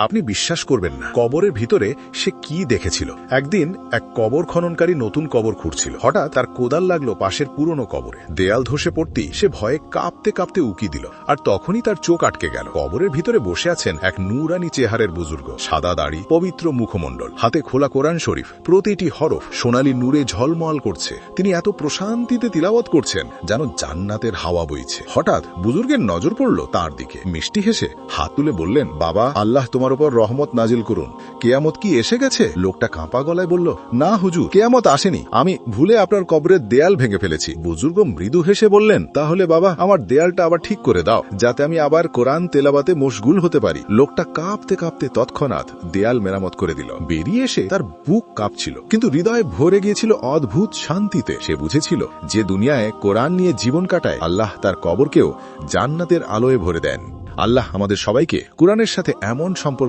আপনি বিশ্বাস করবেন না। কবরের ভিতরে সে কি দেখেছিল? একদিন এক কবর খননকারী নতুন কবর খুঁড়ছিল। হঠাৎ তার কোদাল লাগল পাশের পুরনো কবরে। দেয়াল ধসে পড়তেই সে ভয়ে কাঁপতে কাঁপতে উকি দিল, আর তখনই তার চোখ আটকে গেল। কবরের ভিতরে বসে আছেন এক নুরানি চেহারের বুজুর্গ, সাদা দাড়ি, পবিত্র মুখমণ্ডল, হাতে খোলা কোরআন শরীফ, প্রতিটি হরফ সোনালী নূরে ঝলমল করছে। তিনি এত প্রশান্তিতে তিলাওয়াত করছেন যেন জান্নাতের হাওয়া বইছে। হঠাৎ বুজুর্গের নজর পড়ল তার দিকে। মিষ্টি হেসে হাত তুলে বললেন, বাবা, আল্লাহ তোমার উপর রহমত নাজিল করুন। কেয়ামত কি এসে গেছে? লোকটা কাঁপা গলায় বলল, না, হুজুর, কেয়ামত আসেনি। আমি ভুলে আপনার কবরের দেয়াল ভেঙে ফেলেছি। বুজুর্গ মৃদু হেসে বললেন, তাহলে বাবা, আমার দেয়ালটা আবার ঠিক করে দাও, যাতে আমি আবার কোরআন তেলাবাতে মশগুল হতে পারি। লোকটা কাঁপতে কাঁপতে তৎক্ষণাৎ দেয়াল মেরামত করে দিল। বেরিয়ে এসে তার বুক কাঁপছিল, কিন্তু হৃদয়ে ভরে গিয়েছিল অদ্ভুত শান্তিতে। সে বুঝেছিল যে দুনিয়ায় কোরআন নিয়ে জীবন কাটায় আল্লাহ তার কবরকেও জান্নাতের আলোয় ভরে দেন। আল্লাহ আমাদের সবাইকে কোরআনের সাথে এমন সম্পর্ক